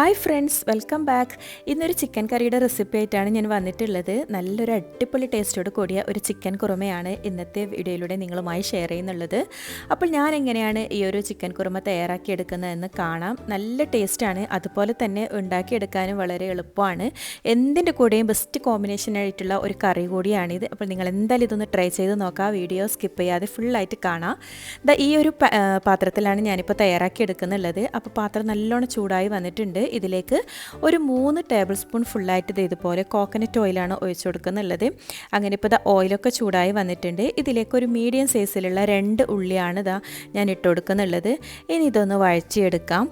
Hi friends welcome back ഇന്നൊരു chicken കറിയുടെ recipe ആയിട്ടാണ് ഞാൻ വന്നിട്ടുള്ളത്. നല്ലൊരു അടിപൊളി ടേസ്റ്റോട് കൂടിയ ഒരു ചിക്കൻ കുറുമയാണ് ഇന്നത്തെ വീഡിയോയിലൂടെ നിങ്ങളുമായി ഷെയർ ചെയ്യുന്നുള്ളത്. അപ്പോൾ ഞാൻ എങ്ങനെയാണ് ഈ ഒരു ചിക്കൻ കുറുമ തയ്യാറാക്കിയെടുക്കുന്നതെന്ന് കാണാം. നല്ല ടേസ്റ്റാണ് അതുപോലെ തന്നെ ഉണ്ടാക്കിയെടുക്കാനും വളരെ എളുപ്പമാണ്. എന്തിന്റെ കൂടെയും ബെസ്റ്റ് കോമ്പിനേഷൻ ആയിട്ടുള്ള ഒരു കറി കൂടിയാണിത് അപ്പോൾ നിങ്ങൾ എന്തായാലും ഇതൊന്ന് ട്രൈ ചെയ്ത് നോക്കാം. വീഡിയോ സ്കിപ്പ് ചെയ്യാതെ ഫുള്ളായിട്ട് കാണാം. ദാ ഈ ഒരു പാത്രത്തിലാണ് ഞാനിപ്പോൾ തയ്യാറാക്കി എടുക്കുന്നുള്ളത് അപ്പോൾ പാത്രം നല്ലോണം ചൂടായി വന്നിട്ടുണ്ട്. ഇതിലേക്ക് ഒരു മൂന്ന് ടേബിൾ സ്പൂൺ ഫുള്ളായിട്ട് ഇത് ഇതുപോലെ കോക്കനട്ട് ഓയിലാണ് ഒഴിച്ചു കൊടുക്കുന്നുള്ളത്. അങ്ങനെ ഇപ്പോൾ ഇതാ ഓയിലൊക്കെ ചൂടായി വന്നിട്ടുണ്ട്. ഇതിലേക്ക് ഒരു മീഡിയം സൈസിലുള്ള രണ്ട് ഉള്ളിയാണ് ഇതാ ഞാൻ ഇട്ട് കൊടുക്കുന്നുള്ളത്. ഇനി ഇതൊന്ന് വഴച്ചിയെടുക്കാം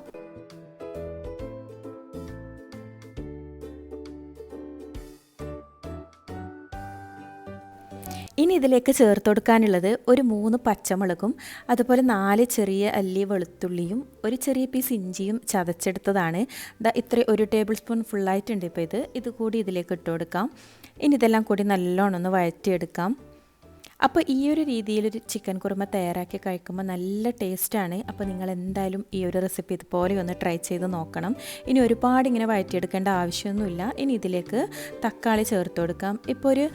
ഇനി ഇതിലേക്ക് ചേർത്ത് കൊടുക്കാനുള്ളത് ഒരു മൂന്ന് പച്ചമുളകും അതുപോലെ നാല് ചെറിയ അല്ലി വെളുത്തുള്ളിയും ഒരു ചെറിയ പീസ് ഇഞ്ചിയും ചതച്ചെടുത്തതാണ്. ഇത്ര ഒരു ടേബിൾ സ്പൂൺ ഫുള്ളായിട്ടുണ്ട് ഇപ്പോൾ ഇത്. ഇത് കൂടി ഇതിലേക്ക് ഇട്ട് കൊടുക്കാം. ഇനി ഇതെല്ലാം കൂടി നല്ലോണം ഒന്ന് വഴറ്റിയെടുക്കാം. അപ്പോൾ ഈ ഒരു രീതിയിലൊരു ചിക്കൻ കുറുമ തയ്യാറാക്കി കഴിക്കുമ്പോൾ നല്ല ടേസ്റ്റാണ് അപ്പോൾ നിങ്ങൾ എന്തായാലും ഈ ഒരു റെസിപ്പി ഇതുപോലെ ഒന്ന് ട്രൈ ചെയ്ത് നോക്കണം. ഇനി ഒരുപാട് ഇങ്ങനെ വഴറ്റിയെടുക്കേണ്ട ആവശ്യമൊന്നുമില്ല. ഇനി ഇതിലേക്ക് തക്കാളി ചേർത്ത് കൊടുക്കാം. ഇപ്പോൾ ഒരു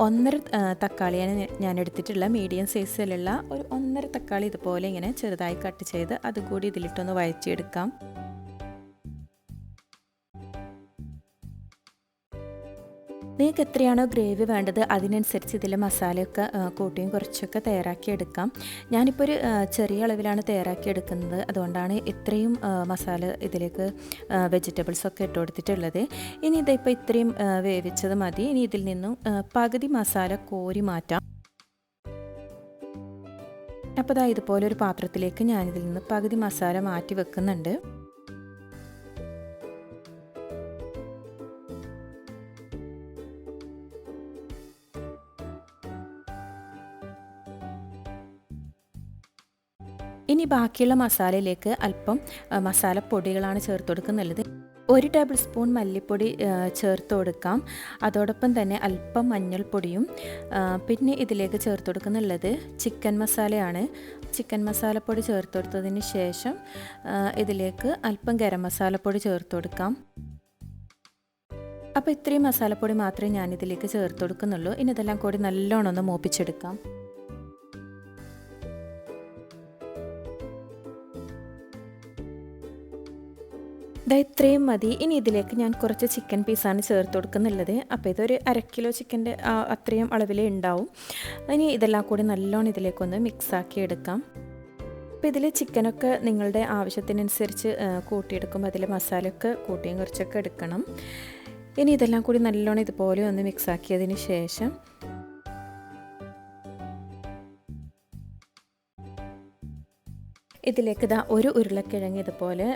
ഒന്നര തക്കാളിയാണ് ഞാൻ- ഞാൻ എടുത്തിട്ടുള്ള മീഡിയം സൈസിലുള്ള ഒരു ഒന്നര തക്കാളി ഇതുപോലെ ഇങ്ങനെ ചെറുതായി കട്ട് ചെയ്ത് അതുകൂടി ഇതിലിട്ടൊന്ന് വഴറ്റിയെടുക്കാം. നിങ്ങൾക്ക് എത്രയാണോ ഗ്രേവി വേണ്ടത് അതിനനുസരിച്ച് ഇതിൽ മസാലയൊക്കെ കൂട്ടിയും കുറച്ചൊക്കെ തയ്യാറാക്കി എടുക്കാം. ഞാനിപ്പോൾ ഒരു ചെറിയ അളവിലാണ് തയ്യാറാക്കി എടുക്കുന്നത്. അതുകൊണ്ടാണ് ഇത്രയും മസാല ഇതിലേക്ക് വെജിറ്റബിൾസൊക്കെ ഇട്ട് കൊടുത്തിട്ടുള്ളത്. ഇനി ഇതിപ്പോൾ ഇത്രയും വേവിച്ചത് മതി. ഇനി ഇതിൽ നിന്നും പകുതി മസാല കോരി മാറ്റാം. അപ്പോൾ ദാ ഇതുപോലെ ഒരു പാത്രത്തിലേക്ക് ഞാനിതിൽ നിന്ന് പകുതി മസാല മാറ്റി വെക്കുന്നുണ്ട്. ഇനി ബാക്കിയുള്ള മസാലയിലേക്ക് അല്പം മസാലപ്പൊടികളാണ് ചേർത്ത് കൊടുക്കുന്നുള്ളത് ഒരു ടേബിൾ സ്പൂൺ മല്ലിപ്പൊടി ചേർത്ത് കൊടുക്കാം. അതോടൊപ്പം തന്നെ അല്പം മഞ്ഞൾപ്പൊടിയും പിന്നെ ഇതിലേക്ക് ചേർത്ത് കൊടുക്കുന്നുള്ളത് ചിക്കൻ മസാലയാണ്. ചിക്കൻ മസാലപ്പൊടി ചേർത്ത് കൊടുത്തതിന് ശേഷം ഇതിലേക്ക് അല്പം ഗരം മസാലപ്പൊടി ചേർത്ത് കൊടുക്കാം. അപ്പോൾ ഇത്രയും മസാലപ്പൊടി മാത്രമേ ഞാനിതിലേക്ക് ചേർത്ത് കൊടുക്കുന്നുള്ളൂ. ഇനി ഇതെല്ലാം കൂടി നല്ലോണം ഒന്ന് മൂപ്പിച്ചെടുക്കാം. ദാ ഇത്രയും മതി. ഇനി ഇതിലേക്ക് ഞാൻ കുറച്ച് ചിക്കൻ പീസാണ് ചേർത്ത് കൊടുക്കുന്നുള്ളത് അപ്പോൾ ഇതൊരു അര കിലോ ചിക്കന്റെ അത്രയും അളവിലേ ഉണ്ടാവും. ഇനി ഇതെല്ലാം കൂടി നല്ലോണം ഇതിലേക്കൊന്ന് മിക്സാക്കി എടുക്കാം. അപ്പോൾ ഇതിൽ ചിക്കനൊക്കെ നിങ്ങളുടെ ആവശ്യത്തിനനുസരിച്ച് കൂട്ടിയെടുക്കുമ്പോൾ അതിൽ മസാലയൊക്കെ കൂട്ടിയും കുറച്ചൊക്കെ എടുക്കണം. ഇനി ഇതെല്ലാം കൂടി നല്ലോണം ഇതുപോലെ ഒന്ന് മിക്സാക്കിയതിന് ശേഷം ഇതിലേക്ക് ഇതാ ഒരു ഉരുളക്കിഴങ്ങ് ഇതുപോലെ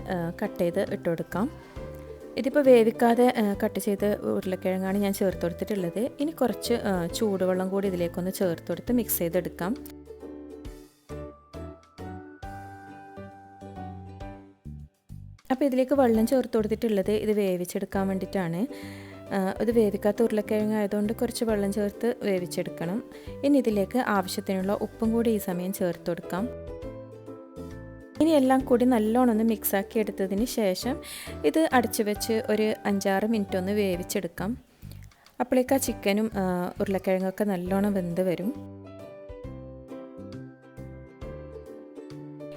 കട്ട് ചെയ്ത് ഇട്ട് കൊടുക്കാം ഇതിപ്പോൾ വേവിക്കാതെ കട്ട് ചെയ്ത് ഉരുളക്കിഴങ്ങാണ് ഞാൻ ചേർത്ത് കൊടുത്തിട്ടുള്ളത് ഇനി കുറച്ച് ചൂടുവെള്ളം കൂടി ഇതിലേക്കൊന്ന് ചേർത്ത് കൊടുത്ത് മിക്സ് ചെയ്തെടുക്കാം. അപ്പോൾ ഇതിലേക്ക് വെള്ളം ചേർത്ത് കൊടുത്തിട്ടുള്ളത് ഇത് വേവിച്ചെടുക്കാൻ വേണ്ടിയിട്ടാണ്. ഇത് വേവിക്കാത്ത ഉരുളക്കിഴങ്ങ് ആയതുകൊണ്ട് കുറച്ച് വെള്ളം ചേർത്ത് വേവിച്ചെടുക്കണം. ഇനി ഇതിലേക്ക് ആവശ്യത്തിനുള്ള ഉപ്പും കൂടി ഈ സമയം ചേർത്ത് കൊടുക്കാം ഇനി എല്ലാം കൂടി നല്ലോണം ഒന്ന് മിക്സാക്കി എടുത്തതിന് ശേഷം ഇത് അടച്ചു വെച്ച് ഒരു അഞ്ചാറ് മിനിറ്റ് ഒന്ന് വേവിച്ചെടുക്കാം. അപ്പോഴേക്ക് ആ ചിക്കനും ഉരുളക്കിഴങ്ങൊക്കെ നല്ലോണം വെന്ത് വരും.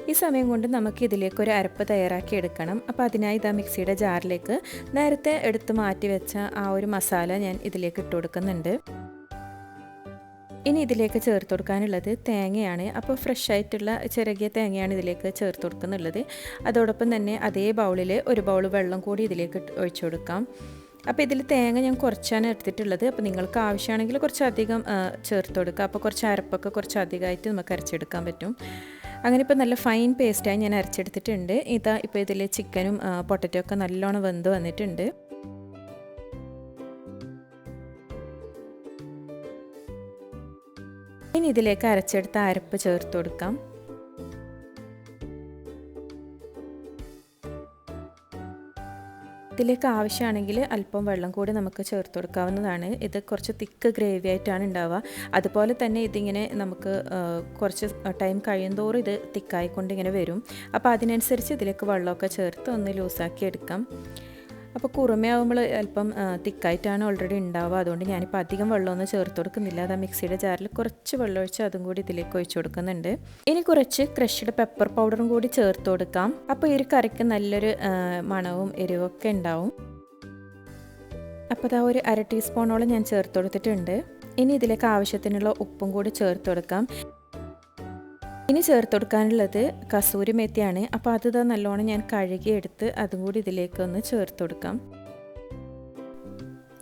ഈ സമയം കൊണ്ട് നമുക്ക് ഇതിലേക്ക് ഒരു അരപ്പ് തയ്യാറാക്കി എടുക്കണം. അപ്പോൾ അതിനായി ഇതാ മിക്സിയുടെ ജാറിലേക്ക് നേരത്തെ എടുത്ത് മാറ്റി വെച്ച ആ ഒരു മസാല ഞാൻ ഇതിലേക്ക് ഇട്ട് കൊടുക്കുന്നുണ്ട്. ഇനി ഇതിലേക്ക് ചേർത്ത് കൊടുക്കാനുള്ളത് തേങ്ങയാണ്. അപ്പോൾ ഫ്രഷ് ആയിട്ടുള്ള ചിറകിയ തേങ്ങയാണ് ഇതിലേക്ക് ചേർത്ത് കൊടുക്കുന്നുള്ളത്. അതോടൊപ്പം തന്നെ അതേ ബൗളിൽ ഒരു ബൗൾ വെള്ളം കൂടി ഇതിലേക്ക് ഒഴിച്ചു കൊടുക്കാം. അപ്പോൾ ഇതിൽ തേങ്ങ ഞാൻ കുറച്ചാണ് എടുത്തിട്ടുള്ളത്. അപ്പോൾ നിങ്ങൾക്ക് ആവശ്യമാണെങ്കിൽ കുറച്ചധികം ചേർത്ത് കൊടുക്കുക അപ്പോൾ കുറച്ച് അരപ്പൊക്കെ കുറച്ച് അധികമായിട്ട് നമുക്ക് അരച്ചെടുക്കാൻ പറ്റും. അങ്ങനെ ഇപ്പോൾ നല്ല ഫൈൻ പേസ്റ്റായി ഞാൻ അരച്ചെടുത്തിട്ടുണ്ട്. ഇതാ ഇപ്പോൾ ഇതിൽ ചിക്കനും പൊട്ടറ്റോ ഒക്കെ നല്ലോണം വെന്ത് വന്നിട്ടുണ്ട്. ഇതിലേക്ക് അരച്ചെടുത്ത അരപ്പ് ചേർത്ത് കൊടുക്കാം. ഇതിലേക്ക് ആവശ്യമാണെങ്കിൽ അല്പം വെള്ളം കൂടി നമുക്ക് ചേർത്ത് കൊടുക്കാവുന്നതാണ്. ഇത് കുറച്ച് തിക്ക് ഗ്രേവി ആയിട്ടാണ് ഉണ്ടാവുക. അതുപോലെ തന്നെ ഇതിങ്ങനെ നമുക്ക് കുറച്ച് ടൈം കഴിയുന്തോറും ഇത് തിക്കായിക്കൊണ്ട് ഇങ്ങനെ വരും. അപ്പോൾ അതിനനുസരിച്ച് ഇതിലേക്ക് വെള്ളമൊക്കെ ചേർത്ത് ഒന്ന് ലൂസാക്കി എടുക്കാം. അപ്പോൾ കുറുമയാകുമ്പോൾ അല്പം തിക്കായിട്ടാണ് ഓൾറെഡി ഉണ്ടാവുക. അതുകൊണ്ട് ഞാനിപ്പോൾ അധികം വെള്ളമൊന്നും ചേർത്ത് കൊടുക്കുന്നില്ല. അത് മിക്സിയുടെ ജാറിൽ കുറച്ച് വെള്ളം ഒഴിച്ച് അതും കൂടി ഇതിലേക്ക് ഒഴിച്ചു കൊടുക്കുന്നുണ്ട്. ഇനി കുറച്ച് ക്രഷ്ഡ് പെപ്പർ പൗഡറും കൂടി ചേർത്ത് കൊടുക്കാം. അപ്പോൾ ഈ ഒരു കറിക്ക് നല്ലൊരു മണവും എരിവൊക്കെ ഉണ്ടാവും. അപ്പോൾ അതാ ഒരു അര ടീസ്പൂണോളം ഞാൻ ചേർത്ത് കൊടുത്തിട്ടുണ്ട്. ഇനി ഇതിലേക്ക് ആവശ്യത്തിനുള്ള ഉപ്പും കൂടി ചേർത്ത് കൊടുക്കാം. ഇനി ചേർത്ത് കൊടുക്കാനുള്ളത് കസൂരി മെത്തിയാണ്. അപ്പോൾ അത് നല്ലോണം ഞാൻ കഴുകി എടുത്ത് അതും കൂടി ഇതിലേക്ക് ഒന്ന് ചേർത്ത് കൊടുക്കാം.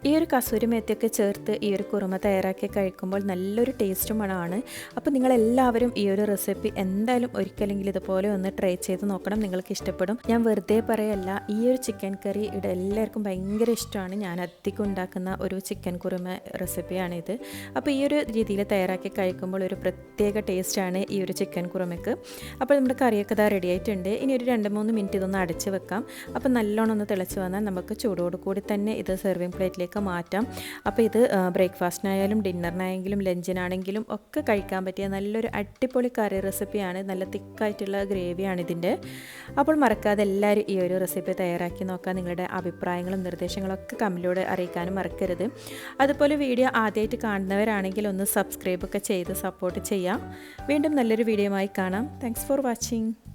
ഈ ഒരു കസൂരി മേത്തിയൊക്കെ ചേർത്ത് ഈ ഒരു കുറുമ തയ്യാറാക്കി കഴിക്കുമ്പോൾ നല്ലൊരു ടേസ്റ്റ് മണമാണ് അപ്പോൾ നിങ്ങളെല്ലാവരും ഈ ഒരു റെസിപ്പി എന്തായാലും ഒരിക്കലെങ്കിലും ഇതുപോലെ ഒന്ന് ട്രൈ ചെയ്ത് നോക്കണം. നിങ്ങൾക്ക് ഇഷ്ടപ്പെടും. ഞാൻ വെറുതെ പറയല്ല ഈ ഒരു ചിക്കൻ കറി ഇവിടെ എല്ലാവർക്കും ഭയങ്കര ഇഷ്ടമാണ്. ഞാൻ അധികം ഉണ്ടാക്കുന്ന ഒരു ചിക്കൻ കുറുമ റെസിപ്പിയാണിത് അപ്പോൾ ഈ ഒരു രീതിയിൽ തയ്യാറാക്കി കഴിക്കുമ്പോൾ ഒരു പ്രത്യേക ടേസ്റ്റാണ് ഈ ഒരു ചിക്കൻ കുറുമയ്ക്ക്. അപ്പോൾ നമ്മുടെ കറിയൊക്കെ ഇതാ റെഡി ആയിട്ടുണ്ട്. ഇനി ഒരു രണ്ട് മൂന്ന് മിനിറ്റ് ഇതൊന്ന് അടച്ച് വെക്കാം. അപ്പോൾ നല്ലോണം ഒന്ന് തിളച്ച് വന്നാൽ നമുക്ക് ചൂടോട് കൂടി തന്നെ ഇത് സെർവിങ് പ്ലേറ്റിലേക്ക് മാറ്റാം. അപ്പോൾ ഇത് ബ്രേക്ക്ഫാസ്റ്റിനായാലും ഡിന്നറിനായെങ്കിലും ലഞ്ചിനാണെങ്കിലും ഒക്കെ കഴിക്കാൻ പറ്റിയ നല്ലൊരു അടിപൊളി കറി റെസിപ്പിയാണ്. നല്ല തിക്കായിട്ടുള്ള ഗ്രേവിയാണ് ഇതിന്റെ അപ്പോൾ മറക്കാതെ എല്ലാവരും ഈ ഒരു റെസിപ്പി തയ്യാറാക്കി നോക്കാൻ നിങ്ങളുടെ അഭിപ്രായങ്ങളും നിർദ്ദേശങ്ങളും ഒക്കെ കമ്മിലൂടെ അറിയിക്കാനും മറക്കരുത്. അതുപോലെ വീഡിയോ ആദ്യമായിട്ട് കാണുന്നവരാണെങ്കിൽ ഒന്ന് സബ്സ്ക്രൈബ് ഒക്കെ ചെയ്ത് സപ്പോർട്ട് ചെയ്യാം. വീണ്ടും നല്ലൊരു വീഡിയോ ആയി കാണാം. Thanks for watching